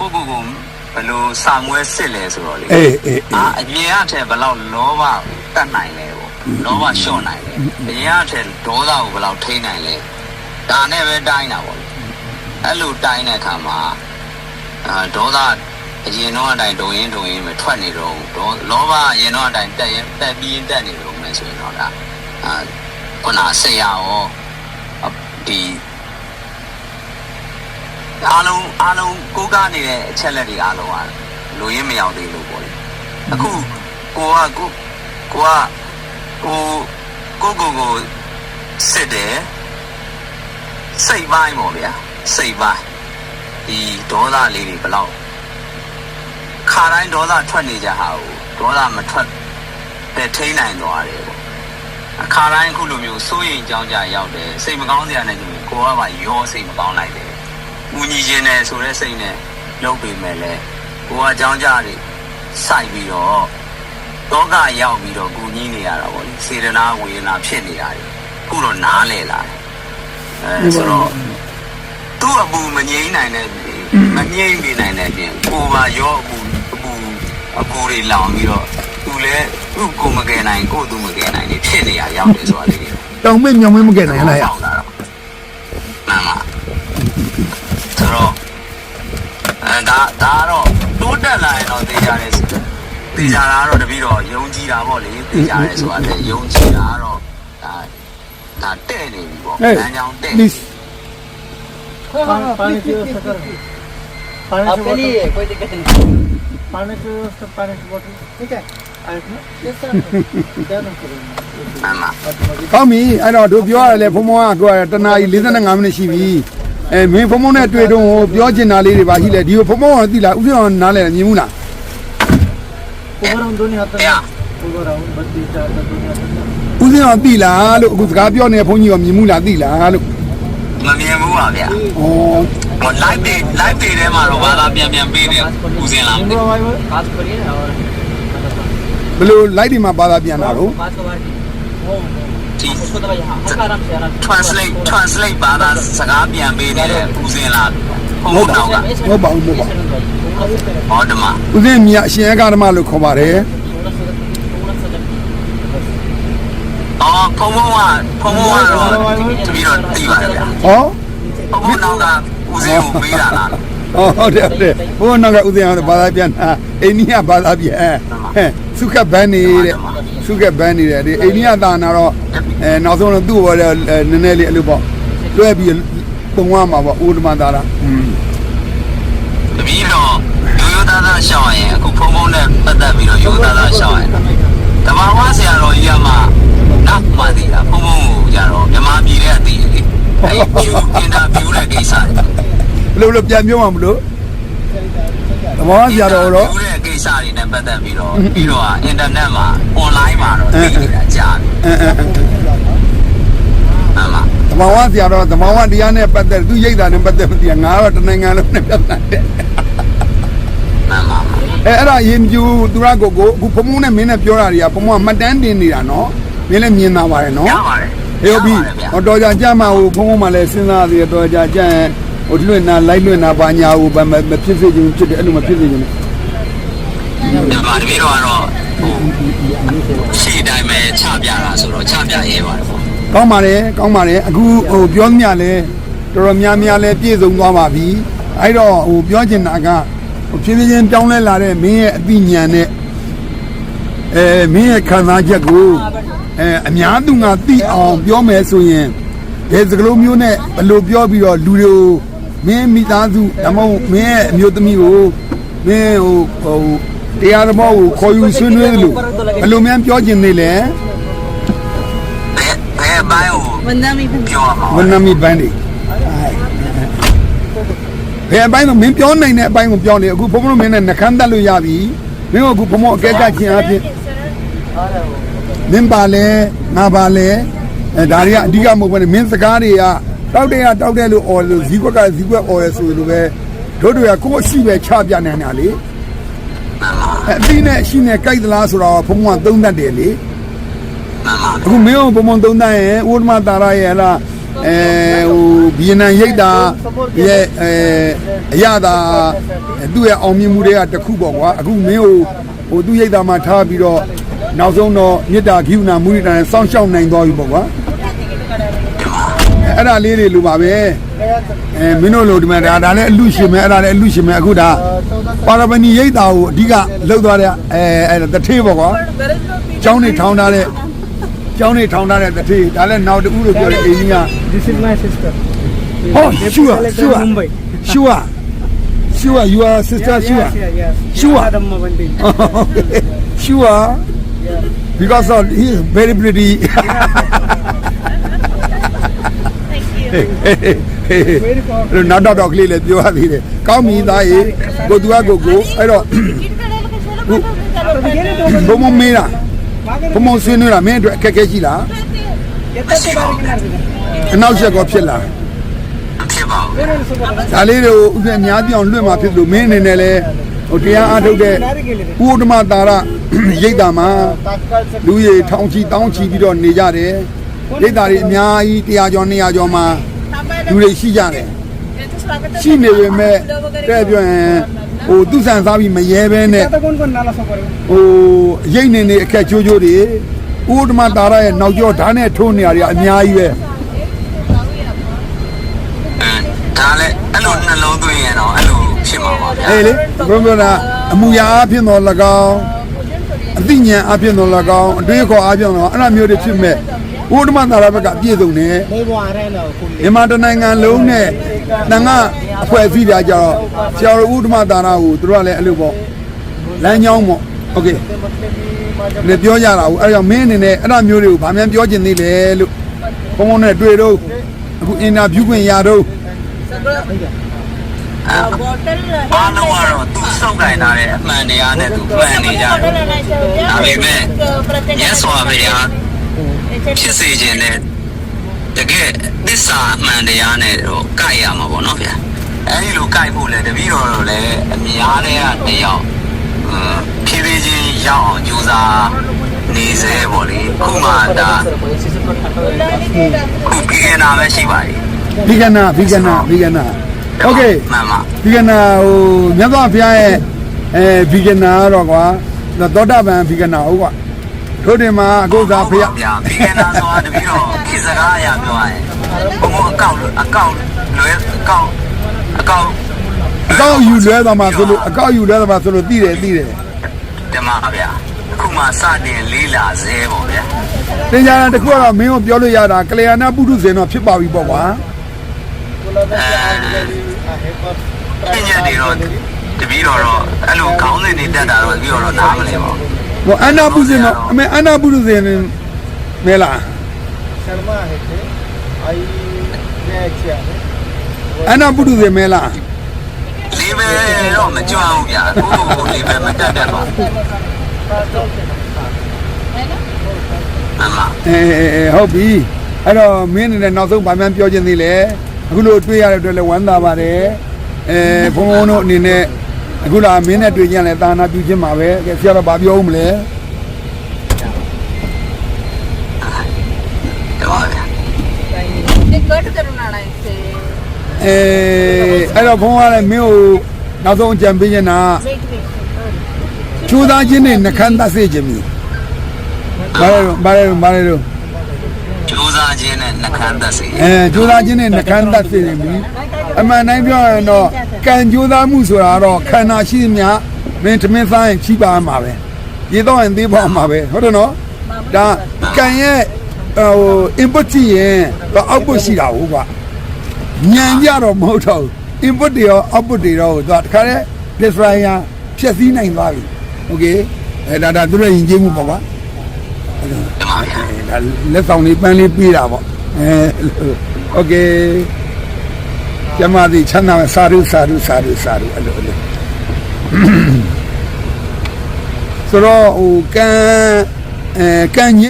ကိုကိုကိုဘယ်လိုစာမွဲစစ်လဲဆိုတော့လေအေးအေးအေးအာအမြင်အထက်ဘယ်လောက်လောဘတတ်နိုင်လဲပေါ့လောဘလျှော့နိုင်လဲအမြင်အထက်ဒေါသကိုဘယ်လောက်ထိန်းနိုင်လဲဒါနဲ့ပဲတိုင်းတာပေါ့လေအဲ့လိုတိုင်းတဲ့အခါမှာအာဒေါသအရင်တော့အတိုင်းဒုံရင်ဒုံရင်ပဲထွက်နေတော့ဒေါလောဘအရင်တော့အတိုင်းတက်ရင်တက်ပြီးရင်တက်နေတော့မယ်ဆိုရင်တော့ဒါအာခုနဆရာရောဒီ အားလုံးအားလုံးကိုးကားနေတဲ့အချက်လက်တွေအားလုံးอ่ะလူရင်းမရောက်သေးလို့ပေါ့လေအခုကိုကကိုကိုကကိုကိုကိုကိုစစ်တယ်စိတ်ပိုင်းပေါ့ဗျာစိတ်ပိုင်းဒီဒေါသလေးတွေဘယ်လောက်ခါတိုင်းဒေါသထွက်နေကြဟာကိုဒေါသမထွက်တဲ့ထိန်းနိုင်သွားတယ်ပေါ့အခါတိုင်းအခုလိုမျိုးစိုးရင်ကြောင်းကြရောက်တယ်စိတ်မကောင်းစရာနဲ့ဒီကိုကပါရောစိတ်မကောင်းလိုက်တယ် ဦးညီခြင်းနဲ့ဆိုတဲ့စိတ်နဲ့လုပ်ပေမဲ့လည်းကိုကအကြောင်းကြတွေစိုက်ပြီးတော့တောကရောက်ပြီးတော့ကူညီနေရတာပေါ့လေစေတနာဝေဒနာဖြစ်နေတာလေအခုတော့နားလဲလာတယ်အဲဆိုတော့သူ့အပူမငြိမ့်နိုင်တဲ့မငြိမ့်နေနိုင်တဲ့ပြင်ကိုပါရောအပူအပူအပူတွေလောင်ပြီးတော့သူလည်းသူ့ကိုမကယ်နိုင်ကိုသူမကယ်နိုင်နေဖြစ်နေရရောက်တယ်ဆိုတာလေးတွေတောင်မင်းမြောင်မင်းမကဲနိုင်လားရရောက်လာတော့မှန်ပါ ဆိုတော့အဲဒါဒါကတော့တိုးတက်လာရင်တော့သိကြတယ်ဆိုသိကြတာကတော့တပည့်တော်ယုံကြည်တာပေါ့လေသိကြတယ်ဆိုတာလေယုံကြည်တာကတော့ဒါဒါတဲ့နေပြီပေါ့ ဟေး လမ်းကြောင်းတဲ့ please पानी पानी की व्यवस्था कर पानी की आपके लिए बोतल कोई दिक्कत नहीं पानी की व्यवस्था पानी की बोतल ठीक है आइस में यस सर क्या नाम करेंगे မှန်ပါ ကောင်းပြီအဲ့တော့တို့ပြောရတယ်လေဖုံဖုံကကိုယ်ကတနာကြီး45မိနစ်ရှိပြီ အဲမင်းဖုံဖုံနဲ့တွေ့တော့ဟိုပြောချင်တာလေးတွေပါရှိလဲဒီကိုဖုံဖုံကသိလားဥစဉ်အောင်နားလဲမြင်ဘူးလား ऊपर हम दोनों हाथ क्या? ऊपर हम बत्ती चार दोनों हाथ ဥစဉ်အောင်သိလားလို့အခုစကားပြောနေတဲ့ဘုန်းကြီးကမြင်ဘူးလားသိလားလို့ မမြင်ဘူးပါဗျာ ဩ ဟို live တွေ live တွေထဲမှာတော့ဘာသာပြန်ပြန်ပေးနေဦးစင်လာမသိ ऊपर भाई बात करिए और ဘယ်လို light တွေမှာဘာသာပြန်တာတော့ बात का बात वो ထိ translate translate ဘာသာစကားပြန်ပေးနေတဲ့ပူဇင်လာဟုတ်တော့ကဟုတ်ပါဘူးမဟုတ်ပါဘူးဟောဓမ္မပူဇင်မြတ်အရှင်အကဓမ္မလို့ခေါ်ပါတယ်အော်ဘုံဘုံကဘုံဘုံကတော့တပီတော့တီးပါတယ်ဗျာဟောဘုံနောက်ကဦးစင်းကိုမေးတာလားဟုတ်တယ်ဟုတ်တယ်ဘုန်းတော်ကဥစဉ်အောင်ဘာသာပြန်အိန္ဒိယဘာသာပြန်ဟဲ့သုခဗန်နေတဲ့စုခတ်ဘန်းနေတဲ့ဒီအိန္ဒိယသာနာတော့အဲနောက်ဆုံးတော့သူ့ဘောလည်းနည်းနည်းလေးအဲ့လိုပေါ့တွဲပြီးပုံရမှာပေါ့ဥဒ္ဓမသာရอืมတပီတော့ရိုးရိုးသားသားရှောင်းရင်အခုဖုံဖုံနဲ့ပတ်သက်ပြီးတော့ရိုးရိုးသားသားရှောင်းရင်တဘာဝဆရာတော်ကြီးကမှနောက်မှသိတာဖုံဖုံကိုကြတော့မြမပြည်တဲ့အတီးလေအဲဖြူအင်တာဗျူးတဲ့ကိစ္စတွေဘယ်လိုဘယ်လိုပြန်ပြောမှာမလို့ သဘောဆရာတော်တော့ဖြူတဲ့ကိစ္စတွေနဲ့ပတ်သက်ပြီးတော့ပြီးတော့အင်တာနက်မှာ online မှာတော့သိနေတာကြားတယ်အဲအဲအဲမှန်ပါသဘာဝဆရာတော်သဘာဝတရားနဲ့ပတ်သက်သူရိတ်တာနဲ့ပတ်သက်မသိငါတော့တနိုင်ငံလုံးနဲ့ပတ်သက်တယ်မှန်ပါအဲအဲ့ဒါအရင်မြူသူရကိုကိုအခုဖုံဖုံနဲ့မင်းနဲ့ပြောတာတွေကဖုံဖုံကမှတ်တမ်းတင်နေတာနော်မင်းလည်းမြင်တာပါတယ်နော်ရပါတယ်ဟေးဟုတ်ပြီဟောတော်ကြကြမှာဟိုဖုံဖုံမှလည်းစဉ်းစားသေးတယ်တော်ကြကြရင် ဟိုလွင့်နာလိုက်လွင့်နာပါညာဟိုမဖြစ်စေခြင်းဖြစ်တယ်အဲ့လိုမဖြစ်စေခြင်းဒီမှာတပည့်တော်ကတော့ဟိုရှေ့တိုင်းပဲချပြတာဆိုတော့ချပြရဲပါတယ်ပေါ့ကောင်းပါတယ်ကောင်းပါတယ်အခုဟိုပြောသမျှလဲတော်တော်များများလဲပြည့်စုံသွားပါပြီအဲ့တော့ဟိုပြောချင်တာကဟိုဖြည်းဖြည်းချင်းပြောင်းလဲလာတဲ့မင်းရဲ့အသိဉာဏ်နဲ့အဲမင်းရဲ့ခံစားချက်ကိုအဲအများသူငါသိအောင်ပြောမယ်ဆိုရင်ဘယ်စကလုံးမျိုးနဲ့ဘယ်လိုပြောပြီးတော့လူတွေကို မင်းမိသားစုဒါမှမဟုတ်မင်းရဲ့အမျိုးသမီးကိုမင်းဟိုဟိုတရားဓမ္မကိုခေါ်ယူဆွေးနွေးလို့ဘယ်လိုများပြောချင်နေလဲဘယ်ဘယ်ဘိုင်ကိုဝန်ထမ်းမိဘပြောပါဝန်ထမ်းမိဘန်းတွေဘယ်အပိုင်းတော့မင်းပြောနိုင်တဲ့အပိုင်းကိုပြောနေအခုဘုံဘုံမင်းနဲ့နှခမ်းတက်လို့ရပြီမင်းကအခုဘုံဘုံအကဲကချင်းအဖြစ်မင်းပါလဲငါပါလဲအဲဒါတွေကအဓိကမဟုတ်ဘဲနဲ့မင်းစကားတွေက တောက်တဲ့ကတောက်တဲ့လို့អော်လို့ဇီးကွက်ကဇီးကွက်អော်ရဆိုလို့ပဲတို့တွေကကိုယ့်အရှိပဲချပြနိုင်တာလေအဲအပြီးနဲ့အရှိနဲ့ကြိုက်သလားဆိုတော့ဘုံဘုံကသုံးတတ်တယ်လေမှန်ပါအခုမင်းတို့ဘုံဘုံသုံးတန်းရဲ့ဥဒ္ဓမတာရရဲ့ဟလားအဲဟိုဗီယက်နမ်ရိတ်တာရဲ့အဲအရသာသူ့ရဲ့အောင်မြင်မှုတွေကတစ်ခုပေါ့ကွာအခုမင်းဟိုဟိုသူ့ရိတ်တာမှာထားပြီးတော့နောက်ဆုံးတော့မေတ္တာဂိူနာမုရိဒာနဲ့စောင့်ရှောက်နိုင်သွားပြီပေါ့ကွာ အဲ့ဒါလေးတွေလိုပါပဲအဲမင်းတို့လိုဒီမှာဒါဒါလည်းအလူရှင်မယ်အဲ့ဒါလည်းအလူရှင်မယ်အခုဒါပါရမဏီရိတ်တာကိုအဓိကလှုပ်သွားတဲ့အဲအဲတထေးပေါ့ကွာကျောင်းနေထောင်းထားတဲ့ကျောင်းနေထောင်းထားတဲ့တထေးဒါလည်းနောက်တူလို့ပြောတဲ့အိမ်ကြီးက This is my sister. Oh, They sure, collected sure. Mumbai. Sure. Sure, you are sister Yes, sure. yes, yes. Sure. Adamma Bandi. sure. Because of he is very pretty. Very powerful. အဲ့တော့ နောက်တော့တော့ကလေးလည်းပြောရသေးတယ်။ကောင်းပြီသားရေကိုသူကကိုကိုအဲ့တော့ဘုံမမေးတာဘုံမဆွေးနွေးတာမင်းအတွက်အခက်အခဲရှိလား Yatta bari kinardi. အနောက်ရက်ကောဖြစ်လားဖြစ်ပါဘူး Very super. ဒါလေးတွေကိုဥပ္ပအများပြောင်းလွတ်မှာဖြစ်လို့မင်းအနေနဲ့လည်းဟိုတရားအားထုတ်တဲ့ Nari ke liye. ဥဒ္ဓမတာရရိတ်တာမှာလူရေထောင်ချီတောင်းချီပြီးတော့နေကြတယ် ရိတ်တာတွေအများကြီးတရားကျော်200ကျော်မှာလူတွေရှိကြတယ်ရှိနေပေမဲ့တဲ့ပြောရင်ဟိုသူဆန်စားပြီးမရဲဘဲနဲ့ Yatta kon kon nala so kare. ဟိုရိတ်နေနေအခက်ချိုးချိုးတွေဥဒ္ဓမတာရရဲ့နောက်ကျောဓာတ်နဲ့ထိုးနေရတွေအများကြီးပဲအဲဒါလည်းအဲ့လိုနှလုံးသွင်းရင်တော့အဲ့လိုဖြစ်မှာပါဗျာအေးလေဘုရားပြောတာအမှုရာအဖြစ်တော်၎င်းအသိဉာဏ်အဖြစ်တော်၎င်းအတွေးခေါ်အဖြစ်တော်အဲ့လိုမျိုးတွေဖြစ်မဲ့ ဥဒ္ဓမတာရဘက်ကအပြည့်စုံတယ် Nei bo are na ko. မြန်မာတနိုင်ငံလုံးနဲ့တန်ခါအဖွဲ့အစည်းတွေကြတော့ဆရာတော်ဥဒ္ဓမတာနာကိုသူတို့ကလည်းအဲ့လိုပေါ့လမ်းကြောင်းပေါ့โอเคလေပြောကြတာဟုတ်အဲ့ကြောင့်မင်းအနေနဲ့အဲ့လိုမျိုးတွေကိုဗာမြန်ပြောချင်သေးလေလို့ဘုံဘုံနဲ့တွေ့တော့အခုအင်တာဗျူးခွင့်ရတော့ အားလုံးကတော့သူစောက်တိုင်ထားတဲ့အမှန်တရားနဲ့သူမှန်နေကြတယ်ဒါပေမဲ့မြတ်စွာဘုရား ဖြစ်စေခြင်းနဲ့တကယ်သစ္စာအမှန်တရားနဲ့တော့ကြိုက်ရမှာပေါ့နော်ဗျာအဲဒီလိုကြိုက်ဖို့လဲတပည့်တော်တို့လည်းအများတဲ့ကတယောက်အင်းဖြည်းဖြည်းချင်းရောက်အောင်ကြိုးစားနေစေပေါ့လေခုမှဒါခုပြည်နေတာပဲရှိပါသေး ဗီဂနာဗီဂနာဗီဂနာโอเค မှန်ပါ ဗီဂနာဟိုမြတ်စွာဘုရားရဲ့အဲဗီဂနာကတော့ကွာသောတာပန်ဗီဂနာဟုတ်ကွာ ထို့တင်မှာအခုသာဘုရားဗျာပြည်နေတာဆိုတာတပည့်တော်ခေစကားအရာပြောရရင်ဘုံဘုံအကောက်အကောက်လွယ်အကောက်အကောက်အကောက်ယူလွဲသွားမှာဆိုလို့အကောက်ယူလွဲသွားမှာဆိုလို့သိတယ်သိတယ်ဓမ္မဗျာအခုမှစတင်လေးလာစဲပေါ့ဗျာသင်္ကြန်တစ်ခုကတော့မင်းကိုပြောလို့ရတာကလျာဏပုထုဇဉ်တော့ဖြစ်ပါပြီပေါ့ကွာအဲပညာတွေတော့တပည့်တော်တော့အဲ့လိုခေါင်းစဉ်တွေတက်တာတော့တပည့်တော်တော့နားမလဲပါဘူး ဟိုအန္နာပုဇဉ်တော့အမေအန္နာပုထုဇဉ်မဲလား Sharma hai the. I ne chia. အန္နာပုထုဇဉ်မဲလားလေးပဲတော့မကြွအောင်ဗျာကိုယ့်ကိုယ်လေးပဲမတက်တတ်ပါဘူးအမအဲအဲအဲဟုတ်ပြီအဲ့တော့မင်းအနေနဲ့နောက်ဆုံးဗာမှန်ပြောခြင်းသေးလေအခုလိုတွေ့ရတဲ့အတွက်လည်းဝမ်းသာပါတယ်အဲဘုံဘုံတို့အနေနဲ့ အခုလာမင်းနဲ့တွေ့ကြလဲတာနာပြုခြင်းမှာပဲကဲဆရာတော့ဗာပြောဦးမလဲအဲအဲ့တော့ဘုန်းကလည်းမင်းကိုနောက်ဆုံးအကြံပေးချင်တာချူသားခြင်းနဲ့နှခမ်းသတ်စေခြင်းမျိုးဘာလဲဘာလဲဘာလဲလို့ချူသားခြင်းနဲ့နှခမ်းသတ်စေအဲချူသားခြင်းနဲ့နှခမ်းသတ်စေခြင်းမျိုး အမှန်တိုင်းပြောရရင်တော့ကံကြိုးစားမှုဆိုတာတော့ခန္ဓာရှိသမျှမင်းသမင်းစားရင်ချိပါမှာပဲရေတော့ရင်သေးပါမှာပဲဟုတ်တယ်နော်ဒါကံရဲ့ဟို input ကြည့်ရင်တော့ output ရှိတာဟုတ်ကညံကြတော့မဟုတ်တော့ဘူး input တွေရော output တွေရောသူကတခါတည်း destroyer ဖြည့်ဆည်းနိုင်သွားပြီ okay အဲဒါဒါသူတို့ရင်ကျေးမှုပေါ့ကွာဒါလက်ဆောင်လေးပန်းလေးပေးတာပေါ့အဲ okay ကျမသည်ချမ်းသာမယ်စာရုစာရုစာရုစာရုအဲ့လိုအဲ့လိုဆိုတော့ဟိုကံအဲကံည